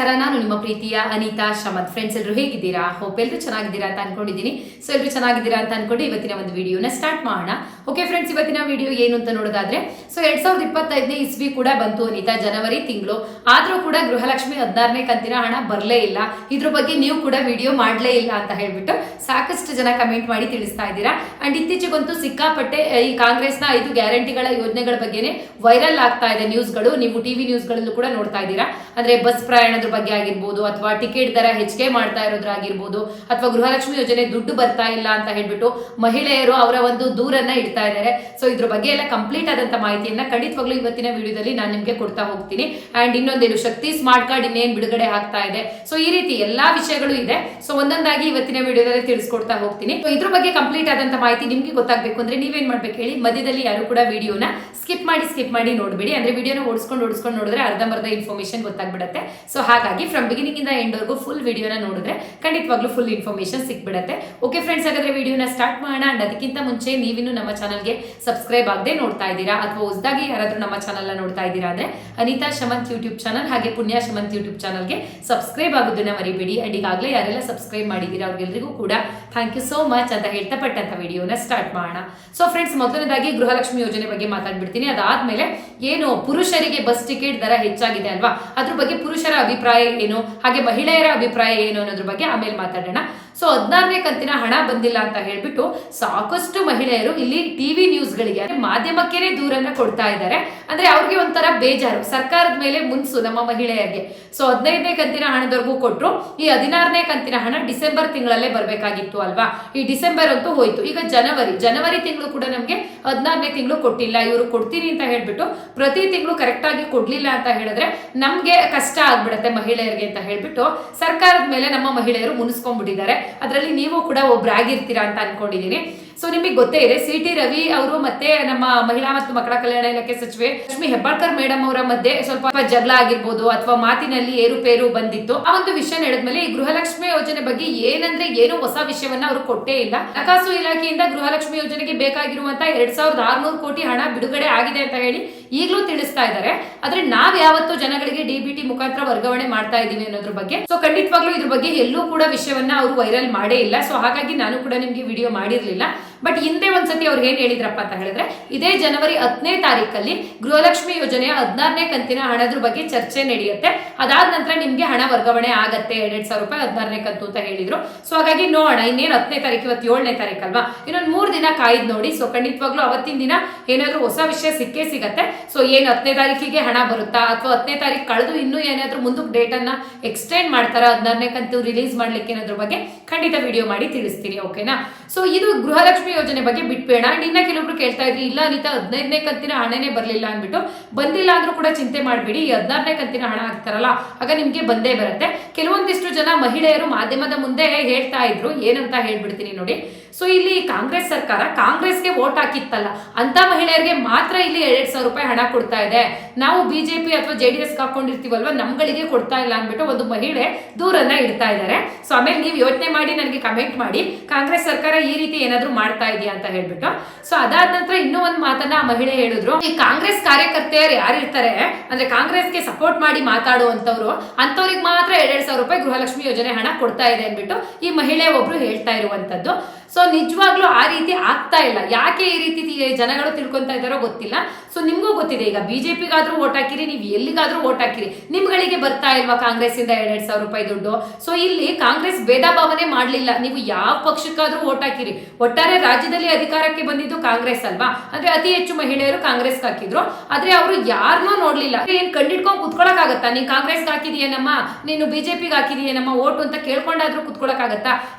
ನಮಸ್ಕಾರ, ನಾನು ನಿಮ್ಮ ಪ್ರೀತಿಯ ಅನಿತಾ ಶಮತ್ ಫ್ರೆಂಡ್ಸ್ ಎಲ್ಲರೂ ಹೇಗಿದ್ದೀರಾ? ಹೋಪ್ ಎಲ್ಲರೂ ಚೆನ್ನಾಗಿದ್ದೀರಾ ಅಂತ ಅನ್ಕೊಂಡಿದ್ದೀನಿ. ಸೊ ಎಲ್ಲರೂ ಚೆನ್ನಾಗಿದ್ದೀರಾ ಅಂತ ಅನ್ಕೊಂಡು ಇವತ್ತಿನ ಒಂದು ವಿಡಿಯೋನ ಸ್ಟಾರ್ಟ್ ಮಾಡೋಣ. ಓಕೆ ಫ್ರೆಂಡ್ಸ್ ಇವತ್ತಿನ ವಿಡಿಯೋ ಏನು ಅಂತ ನೋಡೋದಾದ್ರೆ ಸೊ ಎರಡ್ ಸಾವಿರದ ಇಪ್ಪತ್ತೈದನೇ ಇಸ್ವಿ ಕೂಡ ಬಂತು ಅನಿತಾ. ಜನವರಿ ತಿಂಗಳು. ಆದ್ರೂ ಕೂಡ ಗೃಹಲಕ್ಷ್ಮಿ ಹದಿನಾರನೇ ಕಂತಿನ ಹಣ ಬರಲೇ ಇಲ್ಲ. ಇದ್ರ ಬಗ್ಗೆ ನೀವು ಕೂಡ ವಿಡಿಯೋ ಮಾಡಲೇ ಇಲ್ಲ ಅಂತ ಹೇಳ್ಬಿಟ್ಟು ಸಾಕಷ್ಟು ಜನ ಕಮೆಂಟ್ ಮಾಡಿ ತಿಳಿಸ್ತಾ ಇದ್ದೀರಾ. ಅಂಡ್ ಇತ್ತೀಚೆಗಂತೂ ಸಿಕ್ಕಾಪಟ್ಟೆ, ಈ ಕಾಂಗ್ರೆಸ್ನ ಐದು ಗ್ಯಾರಂಟಿಗಳ ಯೋಜನೆಗಳ ಬಗ್ಗೆನೇ ವೈರಲ್ ಆಗ್ತಾ ಇದೆ ನ್ಯೂಸ್ಗಳು ನೀವು ಟಿವಿ ನ್ಯೂಸ್ಗಳಲ್ಲೂ ಕೂಡ ನೋಡ್ತಾ ಇದ್ದೀರಾ. ಅಂದ್ರೆ ಬಸ್ ಪ್ರಯಾಣದ ಬಗ್ಗೆ ಆಗಿರ್ಬೋದು ಅಥವಾ ಟಿಕೆಟ್ ದರ ಹೆಚ್ಚಿಗೆ ಮಾಡ್ತಾ ಇರೋದ್ರಾಗಿರ್ಬೋದು ಅಥವಾ ಗೃಹಲಕ್ಷ್ಮಿ ಯೋಜನೆ ದುಡ್ಡು ಬರ್ತಾ ಇಲ್ಲ ಅಂತ ಹೇಳ್ಬಿಟ್ಟು ಮಹಿಳೆಯರು ಅವರ ಒಂದು ದೂರನ್ನ ಇಡ್ತಾ ಇದ್ದಾರೆ. ಸೊ ಇದ್ರ ಬಗ್ಗೆ ಎಲ್ಲ ಕಂಪ್ಲೀಟ್ ಆದಂತ ಮಾಹಿತಿಯನ್ನ ಖಂಡಿತವಾಗ್ಲೂ ಇವತ್ತಿನ ವಿಡಿಯೋದಲ್ಲಿ ನಾನು ನಿಮ್ಗೆ ಕೊಡ್ತಾ ಹೋಗ್ತೀನಿ. ಅಂಡ್ ಇನ್ನೊಂದೇನು, ಶಕ್ತಿ ಸ್ಮಾರ್ಟ್ ಕಾರ್ಡ್ ಇನ್ನೇನ್ ಬಿಡುಗಡೆ ಆಗ್ತಾ ಇದೆ. ಸೊ ಈ ರೀತಿ ಎಲ್ಲಾ ವಿಷಯಗಳು ಇದೆ. ಸೊ ಒಂದೊಂದಾಗಿ ಇವತ್ತಿನ ವಿಡಿಯೋದಲ್ಲಿ ತಿಳಿಸ್ಕೊಡ್ತಾ ಹೋಗ್ತೀನಿ. ಇದ್ರ ಬಗ್ಗೆ ಕಂಪ್ಲೀಟ್ ಆದಂತ ಮಾಹಿತಿ ನಿಮ್ಗೆ ಗೊತ್ತಾಗ್ಬೇಕು ಅಂದ್ರೆ ನೀವೇನ್ ಮಾಡ್ಬೇಕು ಹೇಳಿ ಮಧ್ಯದಲ್ಲಿ ಯಾರು ಕೂಡ ವಿಡಿಯೋನ ಸ್ಕಿಪ್ ಮಾಡಿ ಸ್ಕಿಪ್ ಮಾಡಿ ನೋಡ್ಬೇಡಿ. ಅಂದ್ರೆ ವಿಡಿಯೋನ ಓಡಿಸ್ಕೊಂಡು ಓಡಿಸ್ಕೊಂಡು ನೋಡಿದ್ರೆ ಅರ್ಧಂಬರ್ಧ ಇನ್ಫಾರ್ಮೇಶನ್ ಗೊತ್ತಾಗ್ಬಿಡುತ್ತೆ. ಸೊ ಹಾಗಾಗಿ ಫ್ರಮ್ ಬಿಗಿನಿಂಗ್ ಇಂದ ಎಂಡ್ ವರೆಗೂ ಫುಲ್ ವಿಡಿಯೋನ ನೋಡಿದ್ರೆ ಖಂಡಿತವಾಗ್ಲೂ ಫುಲ್ ಇನ್ಫಾರ್ಮೇಶನ್ ಸಿಕ್ಬಿಡತ್ತೆ. ಓಕೆ ಫ್ರೆಂಡ್ಸ್ ಹಾಗಾದ್ರೆ ವಿಡಿಯೋನ ಸ್ಟಾರ್ಟ್ ಮಾಡೋಣ. ಅಂಡ್ ಅದಕ್ಕಿಂತ ಮುಂಚೆ ನೀವಿನ್ನು ನಮ್ಮ ಚಾನಲ್ಗೆ ಸಬ್ಸ್ಕ್ರೈಬ್ ಆಗದೆ ನೋಡ್ತಾ ಇದ್ದೀರಾ? ಅಥವಾ ಹೊಸದಾಗಿ ಯಾರಾದರೂ ನಮ್ಮ ಚಾನಲ್ನ ನೋಡ್ತಾ ಇದ್ದೀರಾ ಅಂದ್ರೆ ಅನಿತಾ ಶಮಂತ್ ಯೂಟ್ಯೂಬ್ ಚಾನಲ್ ಹಾಗೆ ಪುಣ್ಯ ಶಮಂತ್ ಯೂಟ್ಯೂಬ್ ಚಾನಲ್ಗೆ ಸಬ್ಸ್ಕ್ರೈಬ್ ಆಗೋದನ್ನ ಮರಿಬೇಡಿ. ಅಂಡ್ ಈಗಾಗಲೇ ಯಾರೆಲ್ಲ ಸಬ್ಸ್ಕ್ರೈಬ್ ಮಾಡಿದ್ದೀರಾ ಅವ್ರಿಗೆಲ್ಲರಿಗೂ ಕೂಡ ಥ್ಯಾಂಕ್ ಯು ಸೋ ಮಚ್ ಅಂತ ಹೇಳ್ತಾ ಪಟ್ಟಂತ ವಿಡಿಯೋನ ಸ್ಟಾರ್ಟ್ ಮಾಡೋಣ. ಸೊ ಫ್ರೆಂಡ್ಸ್ ಮೊದಲನೇದಾಗಿ ಗೃಹಲಕ್ಷ್ಮಿ ಯೋಜನೆ ಬಗ್ಗೆ ಮಾತಾಡ್ಬಿಡ್ತೀನಿ. ಅದಾದ್ಮೇಲೆ ಏನು ಪುರುಷರಿಗೆ ಬಸ್ ಟಿಕೆಟ್ ದರ ಹೆಚ್ಚಾಗಿದೆ ಅಲ್ವಾ? ಅದ್ರ ಬಗ್ಗೆ ಪುರುಷರ ಏನು? ಹಾಗೆ ಮಹಿಳೆಯರ ಅಭಿಪ್ರಾಯ ಏನು ಅನ್ನೋದ್ರ ಬಗ್ಗೆ ಆಮೇಲೆ ಮಾತಾಡೋಣ. ಸೊ ಹದಿನಾರನೇ ಕಂತಿನ ಹಣ ಬಂದಿಲ್ಲ ಅಂತ ಹೇಳ್ಬಿಟ್ಟು ಸಾಕಷ್ಟು ಮಹಿಳೆಯರು ಇಲ್ಲಿ ಟಿವಿ ನ್ಯೂಸ್ಗಳಿಗೆ ಮಾಧ್ಯಮಕ್ಕೇನೆ ದೂರನ್ನ ಕೊಡ್ತಾ ಇದ್ದಾರೆ. ಅಂದ್ರೆ ಅವ್ರಿಗೆ ಒಂಥರ ಬೇಜಾರು. ಸರ್ಕಾರದ ಮೇಲೆ ಮುನ್ಸು ನಮ್ಮ ಮಹಿಳೆಯರಿಗೆ. ಸೊ ಹದಿನೈದನೇ ಕಂತಿನ ಹಣದವರೆಗೂ ಕೊಟ್ಟರು ಈ ಹದಿನಾರನೇ ಕಂತಿನ ಹಣ ಡಿಸೆಂಬರ್ ತಿಂಗಳಲ್ಲೇ ಬರಬೇಕಾಗಿತ್ತು ಅಲ್ವಾ? ಈ ಡಿಸೆಂಬರ್ ಅಂತೂ ಹೋಯ್ತು. ಈಗ ಜನವರಿ. ಜನವರಿ ತಿಂಗಳು ಕೂಡ ನಮಗೆ ಹದಿನಾರನೇ ತಿಂಗಳು ಕೊಟ್ಟಿಲ್ಲ. ಇವರು ಕೊಡ್ತೀನಿ ಅಂತ ಹೇಳ್ಬಿಟ್ಟು ಪ್ರತಿ ತಿಂಗಳು ಕರೆಕ್ಟ್ ಆಗಿ ಕೊಡ್ಲಿಲ್ಲ ಅಂತ ಹೇಳಿದ್ರೆ ನಮ್ಗೆ ಕಷ್ಟ ಆಗ್ಬಿಡತ್ತೆ ಮಹಿಳೆಯರಿಗೆ ಅಂತ ಹೇಳ್ಬಿಟ್ಟು ಸರ್ಕಾರದ ಮೇಲೆ ನಮ್ಮ ಮಹಿಳೆಯರು ಮುನಿಸ್ಕೊಂಡ್ಬಿಟ್ಟಿದ್ದಾರೆ. ಅದರಲ್ಲಿ ನೀವು ಕೂಡ ಒಬ್ರಾಗಿರ್ತೀರಾ ಅಂತ ಅನ್ಕೊಂಡಿದೀನಿ. ಸೊ ನಿಮಗೆ ಗೊತ್ತೇ ಇದೆ ಸಿ ಟಿ ರವಿ ಅವರು ಮತ್ತೆ ನಮ್ಮ ಮಹಿಳಾ ಮತ್ತು ಮಕ್ಕಳ ಕಲ್ಯಾಣ ಇಲಾಖೆ ಸಚಿವೆ ಲಕ್ಷ್ಮಿ ಹೆಬ್ಬಾಳ್ಕರ್ ಮೇಡಮ್ ಅವರ ಮಧ್ಯೆ ಸ್ವಲ್ಪ ಜಗಳ ಆಗಿರ್ಬೋದು ಅಥವಾ ಮಾತಿನಲ್ಲಿ ಏರುಪೇರು ಬಂದಿತ್ತು. ಆ ಒಂದು ವಿಷಯ ನಡೆದ್ಮೇಲೆ ಈ ಗೃಹಲಕ್ಷ್ಮಿ ಯೋಜನೆ ಬಗ್ಗೆ ಏನಂದ್ರೆ ಏನು ಹೊಸ ವಿಷಯವನ್ನ ಅವರು ಕೊಟ್ಟೇ ಇಲ್ಲ. ಹಣಕಾಸು ಇಲಾಖೆಯಿಂದ ಗೃಹಲಕ್ಷ್ಮಿ ಯೋಜನೆಗೆ ಬೇಕಾಗಿರುವಂತ ಎರಡ್ ಸಾವಿರದ ಆರ್ನೂರು ಕೋಟಿ ಹಣ ಬಿಡುಗಡೆ ಆಗಿದೆ ಅಂತ ಹೇಳಿ ಈಗಲೂ ತಿಳಿಸ್ತಾ ಇದ್ದಾರೆ. ಆದ್ರೆ ನಾವ್ ಯಾವತ್ತು ಜನಗಳಿಗೆ ಡಿಬಿಟಿ ಮುಖಾಂತರ ವರ್ಗಾವಣೆ ಮಾಡ್ತಾ ಇದೀವಿ ಅನ್ನೋದ್ರ ಬಗ್ಗೆ. ಸೊ ಖಂಡಿತವಾಗ್ಲೂ ಇದ್ರ ಬಗ್ಗೆ ಎಲ್ಲೂ ಕೂಡ ವಿಷಯವನ್ನ ಅವರು ವೈರಲ್ ಮಾಡೇ ಇಲ್ಲ. ಸೊ ಹಾಗಾಗಿ ನಾನು ಕೂಡ ನಿಮ್ಗೆ ವಿಡಿಯೋ ಮಾಡಿರ್ಲಿಲ್ಲ. ಬಟ್ ಹಿಂದೆ ಒಂದ್ಸತಿ ಅವ್ರು ಏನ್ ಹೇಳಿದ್ರಪ್ಪ ಅಂತ ಹೇಳಿದ್ರೆ, ಇದೇ ಜನವರಿ ಹತ್ತನೇ ತಾರೀಕಲ್ಲಿ ಗೃಹಲಕ್ಷ್ಮಿ ಯೋಜನೆಯ ಹದಿನಾರನೇ ಕಂತಿನ ಹಣದ್ರ ಬಗ್ಗೆ ಚರ್ಚೆ ನಡೆಯುತ್ತೆ. ಅದಾದ ನಂತರ ನಿಮ್ಗೆ ಹಣ ವರ್ಗಾವಣೆ ಆಗತ್ತೆ, ಎರಡ್ ಸಾವಿರ ರೂಪಾಯಿ ಹದಿನಾರನೇ ಕಂತು ಅಂತ ಹೇಳಿದ್ರು. ಸೊ ಹಾಗಾಗಿ ನೋಡೋಣ ಇನ್ನೇನು ಹತ್ತನೇ ತಾರೀಕು, ಇವತ್ತು ಏಳನೇ ತಾರೀಕು ಅಲ್ವಾ? ಇನ್ನೊಂದು ಮೂರು ದಿನ ಕಾಯ್ದು ನೋಡಿ. ಸೊ ಖಂಡಿತವಾಗ್ಲೂ ಅವತ್ತಿನ ದಿನ ಏನಾದ್ರೂ ಹೊಸ ವಿಷಯ ಸಿಕ್ಕೇ ಸಿಗತ್ತೆ. ಸೊ ಏನು ಹತ್ತನೇ ತಾರೀಕಿಗೆ ಹಣ ಬರುತ್ತಾ? ಅಥವಾ ಹತ್ತನೇ ತಾರೀಕು ಕಳೆದು ಇನ್ನೂ ಏನಾದ್ರೂ ಮುಂದಕ್ಕೆ ಡೇಟ್ ಅನ್ನ ಎಕ್ಸ್ಟೆಂಡ್ ಮಾಡ್ತಾರಾ? ಹದಿನಾರನೇ ಕಂತು ರಿಲೀಸ್ ಮಾಡ್ಲಿಕ್ಕೆ ಏನಾದ್ರ ಬಗ್ಗೆ ಖಂಡಿತ ವಿಡಿಯೋ ಮಾಡಿ ತಿಳಿಸ್ತೀನಿ ಓಕೆನಾ ಸೊ ಇದು ಗೃಹಲಕ್ಷ್ಮಿ ಯೋಜನೆ ಬಗ್ಗೆ ಬಿಟ್ಬೇಡ ಅಂಡ್ ಇನ್ನ ಕೆಲವೊಬ್ರು ಕೇಳ್ತಾ ಇದ್ರಿ, ಇಲ್ಲ ಅನಿತಾ, ಹದಿನೈದನೇ ಕಂತಿನ ಹಣನೇ ಬರಲಿಲ್ಲ ಅಂದ್ಬಿಟ್ಟು. ಬಂದಿಲ್ಲ ಅಂದ್ರೂ ಕೂಡ ಚಿಂತೆ ಮಾಡಬೇಡಿ, ಈ ಹದಿನಾರನೇ ಕಂತಿನ ಹಣ ಹಾಕ್ತಾರಲ್ಲ, ಆಗ ನಿಮ್ಗೆ ಬಂದೇ ಬರುತ್ತೆ. ಕೆಲವೊಂದಿಷ್ಟು ಜನ ಮಹಿಳೆಯರು ಮಾಧ್ಯಮದ ಮುಂದೆ ಹೇಳ್ತಾ ಇದ್ರು, ಏನಂತ ಹೇಳ್ಬಿಡ್ತೀನಿ ನೋಡಿ. ಸೊ ಇಲ್ಲಿ ಕಾಂಗ್ರೆಸ್ ಸರ್ಕಾರ ಕಾಂಗ್ರೆಸ್ಗೆ ವೋಟ್ ಹಾಕಿತ್ತಲ್ಲ, ಅಂತ ಮಹಿಳೆಯರಿಗೆ ಮಾತ್ರ ಇಲ್ಲಿ ಎರಡ್ ಸಾವಿರ ರೂಪಾಯಿ ಹಣ ಕೊಡ್ತಾ ಇದೆ. ನಾವು ಬಿಜೆಪಿ ಅಥವಾ ಜೆ ಡಿ ಎಸ್ ಹಾಕೊಂಡಿರ್ತೀವಲ್ವಾ, ನಮ್ಗಳಿಗೆ ಕೊಡ್ತಾ ಇಲ್ಲ ಅಂದ್ಬಿಟ್ಟು ಒಂದು ಮಹಿಳೆ ದೂರನ್ನ ಇಡ್ತಾ ಇದ್ದಾರೆ. ಸೊ ಆಮೇಲೆ ನೀವು ಯೋಚನೆ ಮಾಡಿ, ನನಗೆ ಕಮೆಂಟ್ ಮಾಡಿ, ಕಾಂಗ್ರೆಸ್ ಸರ್ಕಾರ ಈ ರೀತಿ ಏನಾದ್ರೂ ಮಾಡ್ತಾ ಇದೆಯಾ ಅಂತ ಹೇಳ್ಬಿಟ್ಟು. ಸೊ ಅದಾದ ನಂತರ ಇನ್ನೂ ಒಂದು ಮಾತನ್ನ ಆ ಮಹಿಳೆ ಹೇಳಿದ್ರು. ಈ ಕಾಂಗ್ರೆಸ್ ಕಾರ್ಯಕರ್ತೆಯರು ಯಾರಿರ್ತಾರೆ ಅಂದ್ರೆ ಕಾಂಗ್ರೆಸ್ಗೆ ಸಪೋರ್ಟ್ ಮಾಡಿ ಮಾತಾಡುವಂತವ್ರು ಅಂತವ್ರಿಗೆ ಮಾತ್ರ ಎರಡ್ ಸಾವಿರ ರೂಪಾಯಿ ಗೃಹಲಕ್ಷ್ಮಿ ಯೋಜನೆ ಹಣ ಕೊಡ್ತಾ ಇದೆ ಅಂದ್ಬಿಟ್ಟು ಈ ಮಹಿಳೆ ಒಬ್ರು ಹೇಳ್ತಾ ಇರುವಂತದ್ದು ಸೊ ನಿಜವಾಗ್ಲೂ ಆ ರೀತಿ ಆಗ್ತಾ ಇಲ್ಲ. ಯಾಕೆ ಈ ರೀತಿ ಜನಗಳು ತಿಳ್ಕೊತಾ ಇದಾರೋ ಗೊತ್ತಿಲ್ಲ. ಸೊ ನಿಮಗೂ ಗೊತ್ತಿದೆ. ಈಗ ಬಿಜೆಪಿಗಾದ್ರೂ ಓಟ್ ಹಾಕಿರಿ, ನೀವು ಎಲ್ಲಿಗಾದ್ರೂ ಓಟ್ ಹಾಕಿರಿ. ನಿಮ್ಗಳಿಗೆ ಬರ್ತಾ ಇಲ್ವಾ ಕಾಂಗ್ರೆಸ್ ಇಂದ ಎರಡ್ ಸಾವಿರ ರೂಪಾಯಿ ದುಡ್ಡು? ಸೊ ಇಲ್ಲಿ ಕಾಂಗ್ರೆಸ್ ಭೇದ ಭಾವನೆ ಮಾಡ್ಲಿಲ್ಲ. ನೀವು ಯಾವ ಪಕ್ಷಕ್ಕಾದ್ರೂ ಓಟ್ ಹಾಕಿರಿ. ಒಟ್ಟಾರೆ ರಾಜ್ಯದಲ್ಲಿ ಅಧಿಕಾರಕ್ಕೆ ಬಂದಿದ್ದು ಕಾಂಗ್ರೆಸ್ ಅಲ್ವಾ? ಅಂದ್ರೆ ಅತಿ ಹೆಚ್ಚು ಮಹಿಳೆಯರು ಕಾಂಗ್ರೆಸ್ ಹಾಕಿದ್ರು. ಆದ್ರೆ ಅವರು ಯಾರನ್ನೂ ನೋಡ್ಲಿಲ್ಲ. ಏನ್ ಕಂಡಿಡ್ಕೊಂಡ್ ಕುತ್ಕೊಳಕ್ ಆಗತ್ತಾ ನೀನ್ ಕಾಂಗ್ರೆಸ್ ಹಾಕಿದೀಯನಮ್ಮ? ನೀನು ಬಿಜೆಪಿಗೆ ಹಾಕಿದೀಯನಮ್ಮ? ಓಟು ಅಂತ ಕೇಳ್ಕೊಂಡಾದ್ರೂ ಕುತ್ಕೊಳಕ್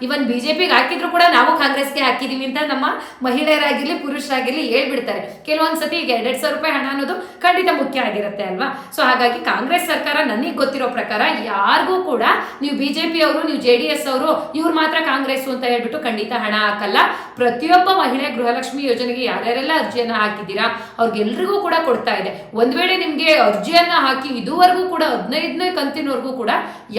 ಇವನ್ ಬಿಜೆಪಿಗೆ ಹಾಕಿದ್ರು ಕೂಡ ನಾವು ಕಾಂಗ್ರೆಸ್ಗೆ ಹಾಕಿದೀವಿ ಅಂತ ನಮ್ಮ ಮಹಿಳೆಯರಾಗಿರ್ಲಿ, ಪುರುಷರಾಗಿರ್ಲಿ ಹೇಳ್ಬಿಡ್ತಾರೆ. ಕೆಲವೊಂದ್ಸತಿ ಈಗ ಎರಡ್ ಸಾವಿರ ರೂಪಾಯಿ ಹಣ ಅನ್ನೋದು ಖಂಡಿತ ಮುಖ್ಯ ಆಗಿರುತ್ತೆ ಅಲ್ವಾ? ಸೊ ಹಾಗಾಗಿ ಕಾಂಗ್ರೆಸ್ ಸರ್ಕಾರ ನನಗೆ ಗೊತ್ತಿರೋ ಪ್ರಕಾರ ಯಾರಿಗೂ ಕೂಡ ನೀವು ಬಿಜೆಪಿ ಅವರು, ನೀವು ಜೆ ಡಿ ಎಸ್ ಅವರು, ಇವ್ರು ಮಾತ್ರ ಕಾಂಗ್ರೆಸ್ ಅಂತ ಹೇಳ್ಬಿಟ್ಟು ಖಂಡಿತ ಹಣ ಹಾಕಲ್ಲ. ಪ್ರತಿಯೊಬ್ಬ ಮಹಿಳೆ ಗೃಹಲಕ್ಷ್ಮಿ ಯೋಜನೆಗೆ ಯಾರ್ಯಾರೆಲ್ಲ ಅರ್ಜಿಯನ್ನ ಹಾಕಿದ್ದೀರಾ, ಅವ್ರಿಗೆಲ್ರಿಗೂ ಕೂಡ ಕೊಡ್ತಾ ಇದೆ. ಒಂದ್ ವೇಳೆ ನಿಮ್ಗೆ ಅರ್ಜಿಯನ್ನ ಹಾಕಿ ಇದುವರೆಗೂ ಕೂಡ, ಹದಿನೈದನೇ ಕಂತಿನವರೆಗೂ ಕೂಡ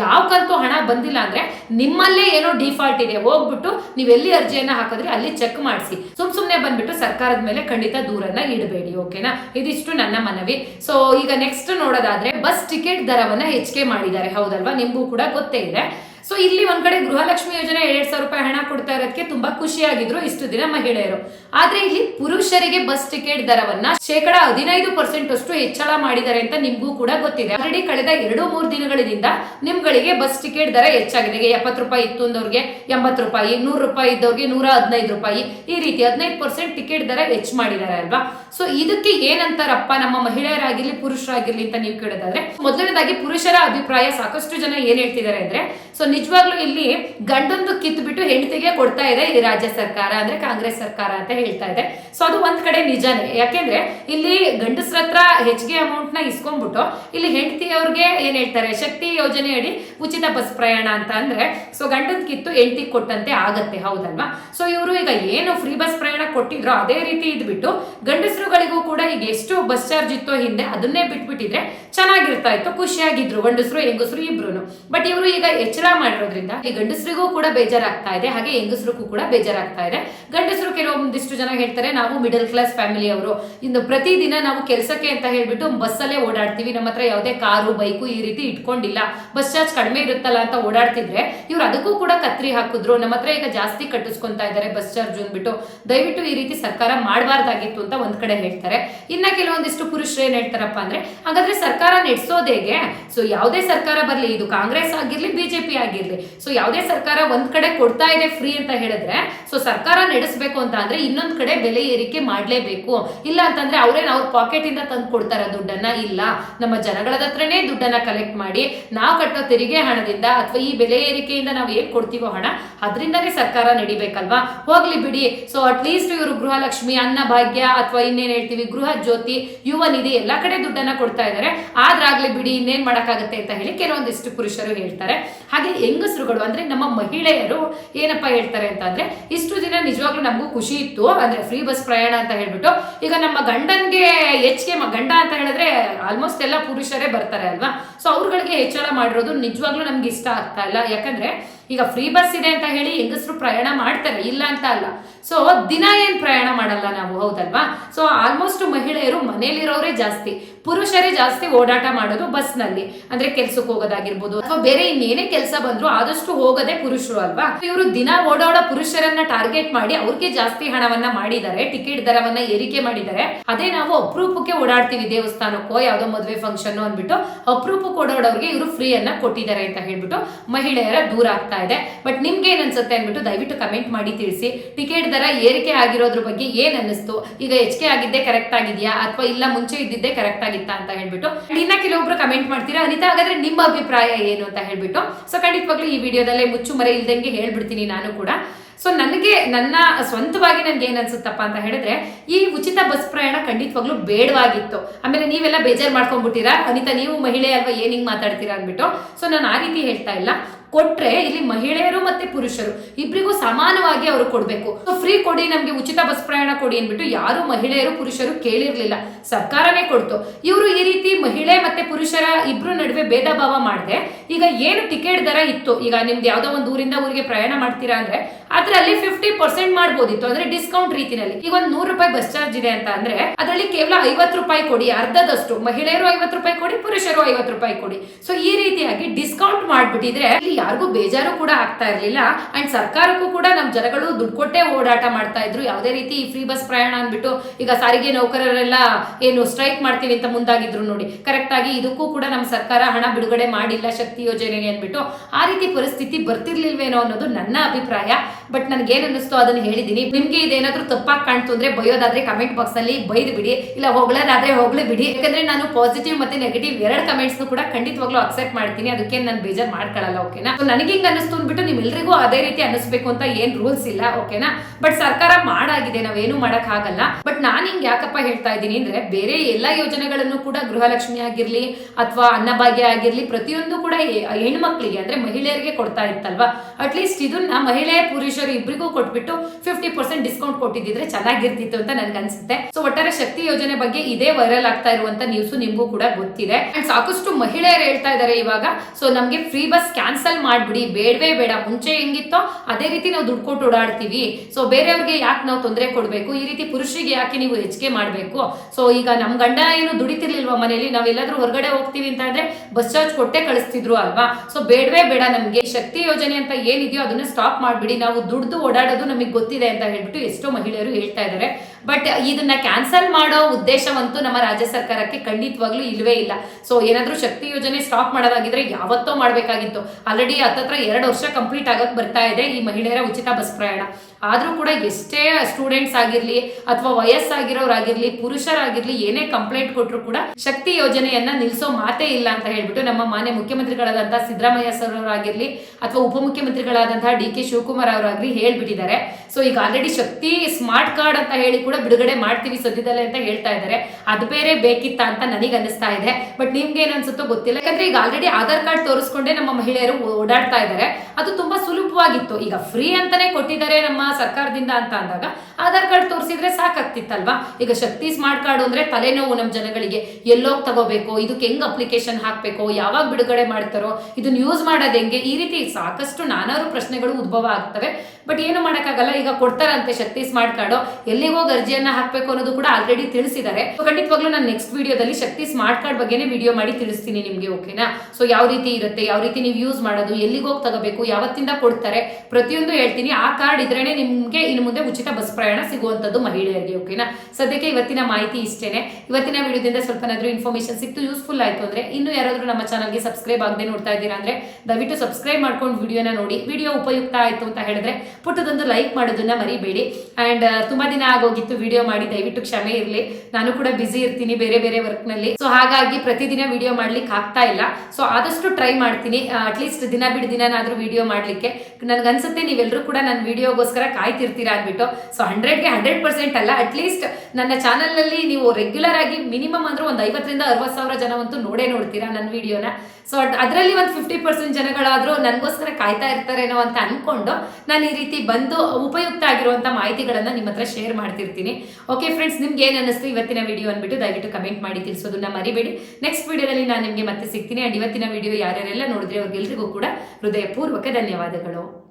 ಯಾವ ಕಂತು ಹಣ ಬಂದಿಲ್ಲ ಅಂದ್ರೆ ನಿಮ್ಮಲ್ಲೇ ಏನೋ ಡಿಫಾಲ್ಟ್ ಇದೆ. ಹೋಗ್ಬಿಟ್ಟು ನೀವು ಎಲ್ಲಿ ಅರ್ಜಿ ಅರ್ಜಿಯನ್ನ ಹಾಕಿದ್ರೆ ಅಲ್ಲಿ ಚೆಕ್ ಮಾಡಿಸಿ. ಸುಮ್ ಸುಮ್ನೆ ಬಂದ್ಬಿಟ್ಟು ಸರ್ಕಾರದ ಮೇಲೆ ಖಂಡಿತ ದೂರನ್ನ ಇಡಬೇಡಿ, ಓಕೆನಾ? ಇದಿಷ್ಟು ನನ್ನ ಮನವಿ. ಸೊ ಈಗ ನೆಕ್ಸ್ಟ್ ನೋಡೋದಾದ್ರೆ ಬಸ್ ಟಿಕೆಟ್ ದರವನ್ನ ಹೆಚ್ಚಿಗೆ ಮಾಡಿದ್ದಾರೆ. ಹೌದಲ್ವಾ? ನಿಮ್ಗೂ ಕೂಡ ಗೊತ್ತೇ ಇದೆ. ಸೊ ಇಲ್ಲಿ ಒಂದ್ ಕಡೆ ಗೃಹಲಕ್ಷ್ಮಿ ಯೋಜನೆ ಎರಡ್ ಸಾವಿರ ರೂಪಾಯಿ ಹಣ ಕೊಡ್ತಾ ಇರೋದಕ್ಕೆ ತುಂಬಾ ಖುಷಿಯಾಗಿದ್ರು ಇಷ್ಟು ದಿನ ಮಹಿಳೆಯರು. ಆದ್ರೆ ಇಲ್ಲಿ ಪುರುಷರಿಗೆ ಬಸ್ ಟಿಕೆಟ್ ದರವನ್ನ ಶೇಕಡ ಹದಿನೈದು ಪರ್ಸೆಂಟ್ ಅಷ್ಟು ಹೆಚ್ಚಳ ಮಾಡಿದ್ದಾರೆ ಅಂತ ನಿಮ್ಗೂ ಕೂಡ ಗೊತ್ತಿದೆ. ಆಲ್ರೆಡಿ ಕಳೆದ ಎರಡು ಮೂರು ದಿನಗಳಿಂದ ನಿಮ್ಗಳಿಗೆ ಬಸ್ ಟಿಕೆಟ್ ದರ ಹೆಚ್ಚಾಗಿದೆ. ಎಪ್ಪತ್ತು ರೂಪಾಯಿ ಇತ್ತು ಅಂದವ್ರಿಗೆ, ಎಂಬತ್ತು ರೂಪಾಯಿ, ನೂರು ರೂಪಾಯಿ ಇದ್ದವ್ರಿಗೆ ನೂರ ಹದಿನೈದು ರೂಪಾಯಿ. ಈ ರೀತಿ ಹದಿನೈದು ಪರ್ಸೆಂಟ್ ಟಿಕೆಟ್ ದರ ಹೆಚ್ಚು ಮಾಡಿದ್ದಾರೆ ಅಲ್ವಾ? ಸೊ ಇದಕ್ಕೆ ಏನಂತಾರಪ್ಪ? ನಮ್ಮ ಮಹಿಳೆಯರಾಗಿರ್ಲಿ, ಪುರುಷರಾಗಿರ್ಲಿ ಅಂತ ನೀವು ಕೇಳೋದಾದ್ರೆ, ಮೊದಲನೇದಾಗಿ ಪುರುಷರ ಅಭಿಪ್ರಾಯ ಸಾಕಷ್ಟು ಜನ ಏನ್ ಹೇಳ್ತಿದ್ದಾರೆ ಅಂದ್ರೆ ಸೊ ನಿಜವಾಗ್ಲೂ ಇಲ್ಲಿ ಗಂಡೊಂದು ಕಿತ್ಬಿಟ್ಟು ಹೆಂಡತಿಗೆ ಕೊಡ್ತಾ ಇದೆ ಈ ರಾಜ್ಯ ಸರ್ಕಾರ ಅಂದ್ರೆ ಕಾಂಗ್ರೆಸ್ ಸರ್ಕಾರ ಅಂತ ಹೇಳ್ತಾ ಇದೆ. ಸೊ ಅದು ಒಂದ್ ಕಡೆ ನಿಜಾನೇ. ಯಾಕೆಂದ್ರೆ ಇಲ್ಲಿ ಗಂಡಸ್ರ ಹತ್ರ ಹೆಚ್ಚಿಗೆ ಅಮೌಂಟ್ನ ಇಸ್ಕೊಂಡ್ಬಿಟ್ಟು, ಇಲ್ಲಿ ಹೆಂಡತಿಯವ್ರಿಗೆ ಏನ್ ಹೇಳ್ತಾರೆ? ಶಕ್ತಿ ಯೋಜನೆ ಅಡಿ ಉಚಿತ ಬಸ್ ಪ್ರಯಾಣ ಅಂತ ಅಂದ್ರೆ ಸೊ ಗಂಡದ ಕಿತ್ತು ಹೆಂಡತಿ ಕೊಟ್ಟಂತೆ ಆಗತ್ತೆ, ಹೌದಲ್ವಾ? ಸೊ ಇವರು ಈಗ ಏನು ಫ್ರೀ ಬಸ್ ಪ್ರಯಾಣ ಕೊಟ್ಟಿದ್ರೋ ಅದೇ ರೀತಿ ಇದ್ಬಿಟ್ಟು ಗಂಡಸರುಗಳಿಗೂ ಕೂಡ ಈಗ ಎಷ್ಟು ಬಸ್ ಚಾರ್ಜ್ ಇತ್ತೋ ಹಿಂದೆ ಅದನ್ನೇ ಬಿಟ್ಬಿಟ್ಟಿದ್ರೆ ಚೆನ್ನಾಗಿರ್ತಾ ಇತ್ತು, ಖುಷಿಯಾಗಿದ್ರು, ಗಂಡಸರು, ಹೆಂಗಸರು ಇಬ್ರು ಬಟ್ ಇವರು ಈಗ ಎಚ್ಚರ ಮಾಡಿರೋದ್ರಿಂದ ಈ ಗಂಡಸರಿಗೂ ಕೂಡ ಬೇಜಾರಾಗ್ತಾ ಇದೆ, ಹಾಗೆ ಹೆಂಗಸರಿಗೂ ಕೂಡ ಬೇಜಾರಾಗ್ತಾ ಇದೆ. ಗಂಡಸರು ಕೆಲವೊಂದಿಷ್ಟು ಜನ ಹೇಳ್ತಾರೆ, ನಾವು ಮಿಡಲ್ ಕ್ಲಾಸ್ ಫ್ಯಾಮಿಲಿ ಅವರು. ಇನ್ನು ಪ್ರತಿದಿನ ನಾವು ಕೆಲಸಕ್ಕೆ ಅಂತ ಹೇಳ್ಬಿಟ್ಟು ಬಸ್ಸಲ್ಲೇ ಓಡಾಡ್ತೀವಿ. ನಮ್ಮ ಹತ್ರ ಯಾವುದೇ ಕಾರು, ಬೈಕು ಈ ರೀತಿ ಇಟ್ಕೊಂಡಿಲ್ಲ. ಬಸ್ ಚಾರ್ಜ್ ಕಡಿಮೆ ಇರುತ್ತಲ್ಲ ಅಂತ ಓಡಾಡ್ತಿದ್ರೆ ಇವ್ರು ಅದಕ್ಕೂ ಕೂಡ ಕತ್ರಿ ಹಾಕಿದ್ರು. ನಮ್ಮ ಹತ್ರ ಈಗ ಜಾಸ್ತಿ ಕಟ್ಟಿಸ್ಕೊಂತಾ ಇದ್ದಾರೆ ಬಸ್ ಚಾರ್ಜ್ ಅಂದ್ಬಿಟ್ಟು. ದಯವಿಟ್ಟು ಈ ರೀತಿ ಸರ್ಕಾರ ಮಾಡಬಾರ್ದಾಗಿತ್ತು ಅಂತ ಒಂದ್ ಕಡೆ ಹೇಳ್ತಾರೆ. ಇನ್ನ ಕೆಲವೊಂದಿಷ್ಟು ಪುರುಷರು ಏನ್ ಹೇಳ್ತಾರಪ್ಪ ಅಂದ್ರೆ, ಹಾಗಾದ್ರೆ ಸರ್ಕಾರ ನಡೆಸೋದೇಗೆ ಸೊ ಯಾವುದೇ ಸರ್ಕಾರ ಬರ್ಲಿ, ಇದು ಕಾಂಗ್ರೆಸ್ ಆಗಿರ್ಲಿ ಬಿಜೆಪಿ ಆಗಿರ್ಲಿ ಸೊ ಯಾವುದೇ ಸರ್ಕಾರ ಒಂದ್ ಕಡೆ ಕೊಡ್ತಾ ಇದೆ ಫ್ರೀ ಅಂತ ಹೇಳಿದ್ರೆ ಸೊ ಸರ್ಕಾರ ನಡೆಸಬೇಕು ಅಂತ ಅಂದ್ರೆ ಇನ್ನೊಂದ್ ಕಡೆ ಬೆಲೆ ಏರಿಕೆ ಮಾಡ್ಲೇಬೇಕು. ಇಲ್ಲ ಅಂತಂದ್ರೆ ಅವ್ರೇನ್ ಅವ್ರ ಪಾಕೆಟ್ ಇಂದ ತಂದು ಕೊಡ್ತಾರ ದುಡ್ಡನ್ನ? ಇಲ್ಲ. ನಮ್ಮ ಜನಗಳ ಹತ್ರನೇ ದುಡ್ಡನ್ನ ಕಲೆಕ್ಟ್ ಮಾಡಿ, ನಾವು ಕಟ್ಟೋ ತೆರಿಗೆ ಹಣದಿಂದ ಅಥವಾ ಈ ಬೆಲೆ ಏರಿಕೆಯಿಂದ ನಾವು ಏನ್ ಕೊಡ್ತೀವೋ ಹಣ, ಅದರಿಂದನೇ ಸರ್ಕಾರ ನಡಿಬೇಕಲ್ವಾ ಹೋಗ್ಲಿ ಬಿಡಿ. ಸೊ ಅಟ್ಲೀಸ್ಟ್ ಇವರು ಗೃಹಲಕ್ಷ್ಮಿ, ಅನ್ನ ಭಾಗ್ಯ ಅಥವಾ ಇನ್ನೇನ್ ಹೇಳ್ತೀವಿ, ಗೃಹ ಜ್ಯೋತಿ ಯುವ ನಿಧಿ ಎಲ್ಲಾ ಕಡೆ ದುಡ್ಡನ್ನ ಕೊಡ್ತಾ ಇದ್ದಾರೆ ಆದ್ರಾಗ್ಲಿ ಬಿಡಿ ಇನ್ನೇನ್ ಮಾಡಕ್ಕಾಗತ್ತೆ ಅಂತ ಹೇಳಿ ಕೆಲವೊಂದಿಷ್ಟು ಪುರುಷರು ಹೇಳ್ತಾರೆ. ಹಾಗೆ ಹೆಂಗಸರುಗಳು ಅಂದ್ರೆ ನಮ್ಮ ಮಹಿಳೆಯರು ಏನಪ್ಪಾ ಹೇಳ್ತಾರೆ ಅಂತ ಅಂದ್ರೆ ಇಷ್ಟು ದಿನ ನಿಜವಾಗ್ಲೂ ನಮಗೂ ಖುಷಿ ಇತ್ತು. ಅಂದ್ರೆ ಫ್ರೀ ಬಸ್ ಪ್ರಯಾಣ ಅಂತ ಹೇಳ್ಬಿಟ್ಟು, ಈಗ ನಮ್ಮ ಗಂಡನ್ಗೆ ಹೆಚ್ಚಿಗೆ ಗಂಡ ಅಂತ ಹೇಳಿದ್ರೆ ಆಲ್ಮೋಸ್ಟ್ ಎಲ್ಲ ಪುರುಷರೇ ಬರ್ತಾರೆ ಅಲ್ವಾ? ಸೊ ಅವ್ರುಗಳಿಗೆ ಹೆಚ್ಚಳ ಮಾಡಿರೋದು ನಿಜವಾಗ್ಲೂ ನಮ್ಗೆ ಇಷ್ಟ ಆಗ್ತಾ ಇಲ್ಲ. ಯಾಕಂದ್ರೆ ಈಗ ಫ್ರೀ ಬಸ್ ಇದೆ ಅಂತ ಹೇಳಿ ಹೆಂಗಸರು ಪ್ರಯಾಣ ಮಾಡ್ತಾರೆ, ಇಲ್ಲ ಅಂತ ಅಲ್ಲ. ಸೊ ದಿನ ಏನು ಪ್ರಯಾಣ ಮಾಡಲ್ಲ ನಾವು, ಹೌದಲ್ವಾ? ಸೊ ಆಲ್ಮೋಸ್ಟ್ ಮಹಿಳೆಯರು ಮನೇಲಿರೋರೇ ಜಾಸ್ತಿ. ಪುರುಷರೇ ಜಾಸ್ತಿ ಓಡಾಟ ಮಾಡೋದು ಬಸ್ನಲ್ಲಿ ಅಂದ್ರೆ ಕೆಲ್ಸಕ್ಕೆ ಹೋಗೋದಾಗಿರ್ಬೋದು ಅಥವಾ ಬೇರೆ ಇನ್ನೇನೇ ಕೆಲಸ ಬಂದ್ರು ಆದಷ್ಟು ಹೋಗೋದೇ ಪುರುಷರು ಅಲ್ವಾ? ಇವರು ದಿನ ಓಡಾಡೋ ಪುರುಷರನ್ನ ಟಾರ್ಗೆಟ್ ಮಾಡಿ ಅವ್ರಿಗೆ ಜಾಸ್ತಿ ಹಣವನ್ನ ಮಾಡಿದ್ದಾರೆ, ಟಿಕೆಟ್ ದರವನ್ನ ಏರಿಕೆ ಮಾಡಿದ್ದಾರೆ. ಅದೇ ನಾವು ಅಪರೂಪಕ್ಕೆ ಓಡಾಡ್ತೀವಿ ದೇವಸ್ಥಾನಕ್ಕೋ ಯಾವ್ದೋ ಮದುವೆ ಫಂಕ್ಷನ್ ಅಂದ್ಬಿಟ್ಟು ಅಪರೂಪಕ್ಕೆ ಓಡಾಡೋರಿಗೆ ಇವರು ಫ್ರೀ ಅನ್ನ ಕೊಟ್ಟಿದ್ದಾರೆ ಅಂತ ಹೇಳ್ಬಿಟ್ಟು ಮಹಿಳೆಯರ ದೂರ ಆಗ್ತಾ ಇದೆ. ಬಟ್ ನಿಮ್ಗೆ ಏನ್ ಅನ್ಸುತ್ತೆ ಅಂದ್ಬಿಟ್ಟು ದಯವಿಟ್ಟು ಕಮೆಂಟ್ ಮಾಡಿ ತಿಳಿಸಿ. ಟಿಕೆಟ್ ದರ ಏರಿಕೆ ಆಗಿರೋದ್ರ ಬಗ್ಗೆ ಏನ್ ಅನ್ನಿಸ್ತು? ಈಗ ಹೆಚ್ಚಿಗೆ ಆಗಿದ್ದೆ ಕರೆಕ್ಟ್ ಆಗಿದೆಯಾ? ಅಥವಾ ಇಲ್ಲ, ಮುಂಚೆ ಇದ್ದಿದ್ದೆ ಕರೆಕ್ಟ್ ಆಗಿತ್ತಾ ಅಂತ ಹೇಳ್ಬಿಟ್ಟು. ಇನ್ನ ಕೆಲವೊಬ್ರು ಕಮೆಂಟ್ ಮಾಡ್ತೀರಾ? ಅನಿತಾ, ಹಾಗಾದ್ರೆ ನಿಮ್ಮ ಅಭಿಪ್ರಾಯ ಏನು ಅಂತ ಹೇಳ್ಬಿಟ್ಟು. ಸೊ ಖಂಡಿತವಾಗ್ಲೂ ಈ ವಿಡಿಯೋದಲ್ಲೇ ಮುಚ್ಚು ಮರೆ ಇಲ್ದಂಗೆ ಹೇಳ್ಬಿಡ್ತೀನಿ ನಾನು ಕೂಡ. ಸೊ ನನಗೆ, ನನ್ನ ಸ್ವಂತವಾಗಿ ನನ್ಗೆ ಏನ್ ಅನ್ಸುತ್ತಪ್ಪ ಅಂತ ಹೇಳಿದ್ರೆ, ಈ ಉಚಿತ ಬಸ್ ಪ್ರಯಾಣ ಖಂಡಿತವಾಗ್ಲೂ ಬೇಡವಾಗಿತ್ತು. ಆಮೇಲೆ ನೀವೆಲ್ಲ ಬೇಜಾರ್ ಮಾಡ್ಕೊಂಡ್ಬಿಟ್ಟಿರಾ? ಅನಿತಾ, ನೀವು ಮಹಿಳೆ ಅಲ್ವಾ ಏನಿಂಗ್ ಮಾತಾಡ್ತೀರಾ ಅಂದ್ಬಿಟ್ಟು. ಸೊ ನಾನು ಆ ರೀತಿ ಹೇಳ್ತಾ ಇಲ್ಲ. ಕೊಟ್ರೆ ಇಲ್ಲಿ ಮಹಿಳೆಯರು ಮತ್ತೆ ಪುರುಷರು ಇಬ್ಬರಿಗೂ ಸಮಾನವಾಗಿ ಅವರು ಕೊಡ್ಬೇಕು. ಸೊ ಫ್ರೀ ಕೊಡಿ, ನಮ್ಗೆ ಉಚಿತ ಬಸ್ ಪ್ರಯಾಣ ಕೊಡಿ ಅಂದ್ಬಿಟ್ಟು ಯಾರು ಮಹಿಳೆಯರು ಪುರುಷರು ಕೇಳಿರ್ಲಿಲ್ಲ. ಸರ್ಕಾರನೇ ಕೊಡ್ತು. ಇವರು ಈ ರೀತಿ ಮಹಿಳೆ ಮತ್ತೆ ಪುರುಷರ ಇಬ್ರು ನಡುವೆ ಭೇದ ಭಾವ ಮಾಡಿದೆ. ಈಗ ಏನು ಟಿಕೆಟ್ ದರ ಇತ್ತು? ಈಗ ನಿಮ್ದು ಯಾವ್ದೋ ಒಂದು ಊರಿಂದ ಊರಿಗೆ ಪ್ರಯಾಣ ಮಾಡ್ತೀರಾ ಅಂದ್ರೆ ಅದ್ರಲ್ಲಿ ಫಿಫ್ಟಿ ಪರ್ಸೆಂಟ್ ಮಾಡ್ಬೋದಿತ್ತು. ಅಂದ್ರೆ ಡಿಸ್ಕೌಂಟ್ ರೀತಿನಲ್ಲಿ. ಈಗ ಒಂದ್ ನೂರು ರೂಪಾಯಿ ಬಸ್ ಚಾರ್ಜ್ ಇದೆ ಅಂತ ಅಂದ್ರೆ ಅದರಲ್ಲಿ ಕೇವಲ ಐವತ್ತು ರೂಪಾಯಿ ಕೊಡಿ, ಅರ್ಧದಷ್ಟು. ಮಹಿಳೆಯರು ಐವತ್ತು ರೂಪಾಯಿ ಕೊಡಿ, ಪುರುಷರು ಐವತ್ತು ರೂಪಾಯಿ ಕೊಡಿ. ಸೊ ಈ ರೀತಿಯಾಗಿ ಡಿಸ್ಕೌಂಟ್ ಮಾಡ್ಬಿಟ್ಟಿದ್ರೆ ಇಲ್ಲಿ ಯಾರಿಗೂ ಬೇಜಾರು ಕೂಡ ಆಗ್ತಾ ಇರ್ಲಿಲ್ಲ. ಅಂಡ್ ಸರ್ಕಾರಕ್ಕೂ ಕೂಡ ನಮ್ಮ ಜನಗಳು ದುಡ್ಡು ಕೊಟ್ಟೆ ಓಡಾಟ ಮಾಡ್ತಾ ಇದ್ರು. ಯಾವುದೇ ರೀತಿ ಫ್ರೀ ಬಸ್ ಪ್ರಯಾಣ ಅಂದ್ಬಿಟ್ಟು ಈಗ ಸಾರಿಗೆ ನೌಕರರೆಲ್ಲ ಏನು ಸ್ಟ್ರೈಕ್ ಮಾಡ್ತೀವಿ ಅಂತ ಮುಂದಾಗಿದ್ರು ನೋಡಿ. ಕರೆಕ್ಟ್ ಆಗಿ ಇದಕ್ಕೂ ಕೂಡ ನಮ್ಮ ಸರ್ಕಾರ ಹಣ ಬಿಡುಗಡೆ ಮಾಡಿಲ್ಲ ಶಕ್ತಿ ಯೋಜನೆಗೆ ಅಂದ್ಬಿಟ್ಟು. ಆ ರೀತಿ ಪರಿಸ್ಥಿತಿ ಬರ್ತಿರ್ಲಿಲ್ವೇನೋ ಅನ್ನೋದು ನನ್ನ ಅಭಿಪ್ರಾಯ. ಬಟ್ ನನಗೆ ಏನ್ ಅನ್ನಿಸ್ತೋ ಅದನ್ನ ಹೇಳಿದೀನಿ. ನಿಮ್ಗೆ ಇದೇನಾದ್ರೂ ತಪ್ಪಾಗಿ ಕಾಣ್ತು ಅಂದ್ರೆ ಬಯೋದಾದ್ರೆ ಕಮೆಂಟ್ ಬಾಕ್ಸ್ ಅಲ್ಲಿ ಬೈದು ಬಿಡಿ. ಇಲ್ಲ ಹೊಗಳೋದಾದ್ರೆ ಹೋಗ್ಲಿ ಬಿಡಿ. ಯಾಕಂದ್ರೆ ನಾನು ಪಾಸಿಟಿವ್ ಮತ್ತೆ ನೆಗೆಟಿವ್ ಎರಡು ಕಮೆಂಟ್ಸ್ ಕೂಡ ಖಂಡಿತವಾಗ್ಲೂ ಅಕ್ಸೆಪ್ಟ್ ಮಾಡ್ತೀನಿ. ಅದಕ್ಕೆ ನಾನು ಬೇಜಾರ್ ಮಾಡ್ಕೊಳ್ಳಲ್ಲ ಓಕೆನಾ ನನಗೆ ಹಿಂಗ್ ಅನಿಸ್ತು ಅಂದ್ಬಿಟ್ಟು ನಿಮ್ಮೆಲ್ರಿಗೂ ಅದೇ ರೀತಿ ಅನಿಸ್ಬೇಕು ಅಂತ ಏನ್ ರೂಲ್ಸ್ ಇಲ್ಲ ಓಕೆನಾ ಬಟ್ ಸರ್ಕಾರ ಮಾಡಾಗಿದೆ, ನಾವೇನು ಮಾಡಕ್ ಆಗಲ್ಲ. ಬಟ್ ನಾನ್ ಹಿಂಗ್ ಯಾಕಪ್ಪ ಹೇಳ್ತಾ ಇದ್ದೀನಿ ಅಂದ್ರೆ ಬೇರೆ ಎಲ್ಲಾ ಯೋಜನೆಗಳನ್ನು ಕೂಡ ಗೃಹಲಕ್ಷ್ಮಿ ಆಗಿರ್ಲಿ ಅಥವಾ ಅನ್ನಭಾಗ್ಯ ಆಗಿರ್ಲಿ ಪ್ರತಿಯೊಂದು ಕೂಡ ಹೆಣ್ಮಕ್ಳಿಗೆ ಅಂದ್ರೆ ಮಹಿಳೆಯರಿಗೆ ಕೊಡ್ತಾ ಇತ್ತಲ್ವಾ? ಅಟ್ಲೀಸ್ಟ್ ಇದನ್ನ ಮಹಿಳೆಯ ಪುರುಷ ಪುರುಷರು ಇಬ್ಬರಿಗೂ ಕೊಟ್ಬಿಟ್ಟು ಫಿಫ್ಟಿ ಪರ್ಸೆಂಟ್ ಡಿಸ್ಕೌಂಟ್ ಕೊಟ್ಟಿದ್ರೆ ಚೆನ್ನಾಗಿರ್ತಿತ್ತು ಅಂತ ನನ್ಗೆ ಅನ್ಸುತ್ತೆ ಸೊ ಒಟ್ಟಾರೆ ಶಕ್ತಿ ಯೋಜನೆ ಬಗ್ಗೆ ಇದೇ ವೈರಲ್ ಆಗ್ತಾ ಇರುವಂತ ನ್ಯೂಸ್ ನಿಮ್ಗೂ ಕೂಡ ಗೊತ್ತಿದೆ. ಅಂಡ್ ಸಾಕಷ್ಟು ಮಹಿಳೆಯರು ಹೇಳ್ತಾ ಇದ್ದಾರೆ ಇವಾಗ ಸೊ ನಮ್ಗೆ ಫ್ರೀ ಬಸ್ ಕ್ಯಾನ್ಸಲ್ ಮಾಡ್ಬಿಡಿ, ಬೇಡವೇ ಬೇಡ, ಮುಂಚೆ ಹೆಂಗಿತ್ತೋ ಅದೇ ರೀತಿ ನಾವು ದುಡ್ಡು ಕೊಟ್ಟು ಓಡಾಡ್ತೀವಿ. ಸೊ ಬೇರೆಯವ್ರಿಗೆ ಯಾಕೆ ನಾವು ತೊಂದರೆ ಕೊಡಬೇಕು? ಈ ರೀತಿ ಪುರುಷರಿಗೆ ಯಾಕೆ ನೀವು ಹೆಚ್ಚಿಗೆ ಮಾಡಬೇಕು? ಸೊ ಈಗ ನಮ್ ಗಂಡ ಏನು ದುಡಿತಿರ್ಲಿಲ್ವಾ ಮನೇಲಿ ನಾವೆಲ್ಲಾದ್ರೂ ಹೊರಗಡೆ ಹೋಗ್ತೀವಿ ಅಂತ ಅಂದ್ರೆ ಬಸ್ ಚಾರ್ಜ್ ಕೊಟ್ಟೆ ಕಳಿಸ್ತಿದ್ರು ಅಲ್ವಾ? ಸೊ ಬೇಡವೇ ಬೇಡ ನಮ್ಗೆ. ಶಕ್ತಿ ಯೋಜನೆ ಅಂತ ಏನಿದೆಯೋ ಅದನ್ನ ಸ್ಟಾಪ್ ಮಾಡ್ಬಿಡಿ. ನಾವು ದುಡ್ದು ಓಡಾಡೋದು ನಮಗೆ ಗೊತ್ತಿದೆ ಅಂತ ಹೇಳ್ಬಿಟ್ಟು ಎಷ್ಟೋ ಮಹಿಳೆಯರು ಹೇಳ್ತಾ ಇದ್ದಾರೆ. ಬಟ್ ಇದನ್ನ ಕ್ಯಾನ್ಸಲ್ ಮಾಡೋ ಉದ್ದೇಶವಂತೂ ನಮ್ಮ ರಾಜ್ಯ ಸರ್ಕಾರಕ್ಕೆ ಖಂಡಿತವಾಗ್ಲೂ ಇಲ್ವೇ ಇಲ್ಲ. ಸೊ ಏನಾದ್ರೂ ಶಕ್ತಿ ಯೋಜನೆ ಸ್ಟಾಪ್ ಮಾಡೋದಾಗಿದ್ರೆ ಯಾವತ್ತೋ ಮಾಡಬೇಕಾಗಿತ್ತು. ಆಲ್ರೆಡಿ ಹತ್ತತ್ರ ಎರಡು ವರ್ಷ ಕಂಪ್ಲೀಟ್ ಆಗಕ್ ಬರ್ತಾ ಇದೆ ಈ ಮಹಿಳೆಯರ ಉಚಿತ ಬಸ್ ಪ್ರಯಾಣ. ಆದ್ರೂ ಕೂಡ ಎಷ್ಟೇ ಸ್ಟೂಡೆಂಟ್ಸ್ ಆಗಿರ್ಲಿ ಅಥವಾ ವಯಸ್ಸಾಗಿರೋರಾಗಿರ್ಲಿ, ಪುರುಷರಾಗಿರ್ಲಿ, ಏನೇ ಕಂಪ್ಲೇಂಟ್ ಕೊಟ್ಟರು ಕೂಡ ಶಕ್ತಿ ಯೋಜನೆಯನ್ನ ನಿಲ್ಲಿಸೋ ಮಾತೇ ಇಲ್ಲ ಅಂತ ಹೇಳ್ಬಿಟ್ಟು ನಮ್ಮ ಮಾನ್ಯ ಮುಖ್ಯಮಂತ್ರಿಗಳಾದಂತಹ ಸಿದ್ದರಾಮಯ್ಯ ಸರ್ ಅವರಾಗಿರ್ಲಿ ಅಥವಾ ಉಪಮುಖ್ಯಮಂತ್ರಿಗಳಾದಂತಹ ಡಿ ಕೆ ಶಿವಕುಮಾರ್ ಅವರಾಗ್ಲಿ ಹೇಳ್ಬಿಟ್ಟಿದ್ದಾರೆ. ಸೊ ಈಗ ಆಲ್ರೆಡಿ ಶಕ್ತಿ ಸ್ಮಾರ್ಟ್ ಕಾರ್ಡ್ ಅಂತ ಹೇಳಿ ಬಿಡುಗಡೆ ಮಾಡ್ತೀವಿ ಸದ್ಯದಲ್ಲೇ ಅಂತ ಹೇಳ್ತಾ ಇದ್ದಾರೆ. ಅದು ಬೇರೆ ಬೇಕಿತ್ತ ಅಂತ ನನಗೆ ಅನಿಸ್ತಾ ಇದೆ. ಬಟ್ ನಿಮ್ಗೆ ಏನ್ ಅನ್ಸುತ್ತೋ ಗೊತ್ತಿಲ್ಲ. ಯಾಕಂದ್ರೆ ಈಗ ಆಲ್ರೆಡಿ ಆಧಾರ್ ಕಾರ್ಡ್ ತೋರಿಸ್ಕೊಂಡೇ ನಮ್ಮ ಮಹಿಳೆಯರು ಓಡಾಡ್ತಾ ಇದ್ದಾರೆ. ಅದು ತುಂಬಾ ಸುಲಭವಾಗಿತ್ತು. ಈಗ ಫ್ರೀ ಅಂತಾನೆ ಕೊಟ್ಟಿದ್ದಾರೆ ನಮ್ಮ ಸರ್ಕಾರದಿಂದ ಅಂತ ಅಂದಾಗ ಆಧಾರ್ ಕಾರ್ಡ್ ತೋರಿಸಿದ್ರೆ ಸಾಕಾಗ್ತಿತ್ತಲ್ವಾ? ಈಗ ಶಕ್ತಿ ಸ್ಮಾರ್ಟ್ ಕಾರ್ಡ್ ಅಂದ್ರೆ ತಲೆನೋವು ನಮ್ಮ ಜನಗಳಿಗೆ. ಎಲ್ಲೋಗ್ ತಗೋಬೇಕು, ಇದಕ್ಕೆ ಹೆಂಗ್ ಅಪ್ಲಿಕೇಶನ್ ಹಾಕ್ಬೇಕು, ಯಾವಾಗ ಬಿಡುಗಡೆ ಮಾಡ್ತಾರೋ ಇದನ್ನ ಯೂಸ್ ಮಾಡೋದು ಹೆಂಗೆ? ಈ ರೀತಿ ಸಾಕಷ್ಟು ನಾನಾರು ಪ್ರಶ್ನೆಗಳು ಉದ್ಭವ ಆಗ್ತವೆ. ಬಟ್ ಏನು ಮಾಡೋಕ್ಕಾಗಲ್ಲ. ಈಗ ಕೊಡ್ತಾರಂತೆ ಶಕ್ತಿ ಸ್ಮಾರ್ಟ್ ಕಾರ್ಡ್ ಎಲ್ಲಿಗೆ ಹೋಗಿ ಅರ್ಜಿಯನ್ನ ಹಾಕ್ಬೇಕು ಅನ್ನೋದು ಕೂಡ ಆಲ್ರೆಡಿ ತಿಳಿಸಿದ್ದಾರೆ. ಖಂಡಿತವಾಗ್ಲೂ ನಾನು ನೆಕ್ಸ್ಟ್ ವಿಡಿಯೋದಲ್ಲಿ ಶಕ್ತಿ ಸ್ಮಾರ್ಟ್ ಕಾರ್ಡ್ ಬಗ್ಗೆನೇ ವಿಡಿಯೋ ಮಾಡಿ ತಿಳಿಸ್ತೀನಿ ನಿಮಗೆ ಓಕೆನಾ ಸೊ ಯಾವ ರೀತಿ ಇರುತ್ತೆ, ಯಾವ ರೀತಿ ನೀವು ಯೂಸ್ ಮಾಡೋದು, ಎಲ್ಲಿಗೆ ಹೋಗಿ ತಗೋಬೇಕು, ಯಾವತ್ತಿಂದ ಕೊಡ್ತಾರೆ, ಪ್ರತಿಯೊಂದು ಹೇಳ್ತೀನಿ. ಆ ಕಾರ್ಡ್ ಇದ್ರೇನೆ ನಿಮ್ಗೆ ಇನ್ನು ಮುಂದೆ ಉಚಿತ ಬಸ್ ಪ್ರಯಾಣ ಸಿಗುವಂತದ್ದು ಮಹಿಳೆಯರಿಗೆ ಓಕೆನಾ ಸದ್ಯಕ್ಕೆ ಇವತ್ತಿನ ಮಾಹಿತಿ ಇಷ್ಟೇನೆ. ಇವತ್ತಿನ ವಿಡಿಯೋದಿಂದ ಸ್ವಲ್ಪನಾದ್ರೂ ಇನ್ಫಾರ್ಮೇಶನ್ ಸಿಕ್ತು ಯೂಸ್ಫುಲ್ ಆಯಿತು ಅಂದ್ರೆ, ಇನ್ನು ಯಾರಾದರೂ ನಮ್ಮ ಚಾನಲ್ಗೆ ಸಬ್ಸ್ಕ್ರೈಬ್ ಆಗದೆ ನೋಡ್ತಾ ಇದ್ದೀರಾ ಅಂದ್ರೆ, ದಯವಿಟ್ಟು ಸಬ್ಸ್ಕ್ರೈಬ್ ಮಾಡ್ಕೊಂಡು ವಿಡಿಯೋನ ನೋಡಿ. ವಿಡಿಯೋ ಉಪಯುಕ್ತ ಆಯಿತು ಅಂತ ಹೇಳಿದ್ರೆ, ಪುಟ್ಟದೊಂದು ಲೈಕ್ ಮಾಡೋದನ್ನ ಮರಿಬೇಡಿ. ಆ್ಯಂಡ್ ತುಂಬಾ ದಿನ ಆಗೋಗಿತ್ತು. ವಿಡಿಯೋ ಮಾಡಿ, ದಯವಿಟ್ಟು ಕ್ಷಮೆ ಇರಲಿ. ನಾನು ಕೂಡ ಬಿಸಿ ಇರ್ತೀನಿ ಬೇರೆ ಬೇರೆ ವರ್ಕ್ನಲ್ಲಿ. ಸೊ ಹಾಗಾಗಿ ಪ್ರತಿದಿನ ವಿಡಿಯೋ ಮಾಡ್ಲಿಕ್ಕೆ ಆಗ್ತಾ ಇಲ್ಲ. ಸೊ ಆದಷ್ಟು ಟ್ರೈ ಮಾಡ್ತೀನಿ. ಅಟ್ಲೀಸ್ಟ್ ದಿನ ಬಿಡ್ ದಿನನಾದ್ರೂ ವಿಡಿಯೋ ಮಾಡ್ಲಿಕ್ಕೆ. ನನಗನ್ಸುತ್ತೆ ನೀವೆಲ್ಲರೂ ಕೂಡ ನನ್ನ ವಿಡಿಯೋಗೋಸ್ಕರ ಕಾಯ್ತಿರ್ತೀರಾ ಅಂದ್ಬಿಟ್ಟು. ಸೊ ಹಂಡ್ರೆಡ್ಗೆ ಹಂಡ್ರೆಡ್ ಪರ್ಸೆಂಟ್ ಅಲ್ಲ. ಅಟ್ಲೀಸ್ಟ್ ನನ್ನ ಚಾನಲ್ನಲ್ಲಿ ನೀವು ರೆಗ್ಯುಲರ್ ಆಗಿ ಮಿನಿಮಮ್ ಅಂದ್ರೆ ಒಂದು ಐವತ್ತರಿಂದ ಅರವತ್ತು ಸಾವಿರ ಜನವಂತೂ ನೋಡೇ ನೋಡ್ತೀರಾ ನನ್ನ ವಿಡಿಯೋನ ಸೊ ಅದರಲ್ಲಿ ಒಂದು ಫಿಫ್ಟಿ ಪರ್ಸೆಂಟ್ ಜನಗಳಾದರೂ ನನಗೋಸ್ಕರ ಕಾಯ್ತಾ ಇರ್ತಾರೇನೋ ಅಂತ ಅನ್ಕೊಂಡು ನಾನು ಈ ರೀತಿ ಬಂದು ಉಪಯುಕ್ತ ಆಗಿರುವಂತ ಮಾಹಿತಿಗಳನ್ನ ನಿಮ್ಮ ಹತ್ರ ಶೇರ್ ಮಾಡ್ತಿರ್ತೀನಿ. ಓಕೆ ಫ್ರೆಂಡ್ಸ್ ನಿಮ್ಗೆ ಏನ್ ಅನ್ನಿಸ್ತು ಇವತ್ತಿನ ವಿಡಿಯೋ ಅಂದ್ಬಿಟ್ಟು ದಯವಿಟ್ಟು ಕಮೆಂಟ್ ಮಾಡಿ ತಿಳಿಸೋದನ್ನ ಮರಿಬೇಡಿ. ನೆಕ್ಸ್ಟ್ ವಿಡಿಯೋದಲ್ಲಿ ನಾನು ನಿಮಗೆ ಮತ್ತೆ ಸಿಗ್ತೀನಿ. ಅಂಡ್ ಇವತ್ತಿನ ವಿಡಿಯೋ ಯಾರ್ಯಾರೆಲ್ಲ ನೋಡಿದ್ರೆ ಅವ್ರಿಗೆಲ್ರಿಗೂ ಕೂಡ ಹೃದಯಪೂರ್ವಕ ಧನ್ಯವಾದಗಳು.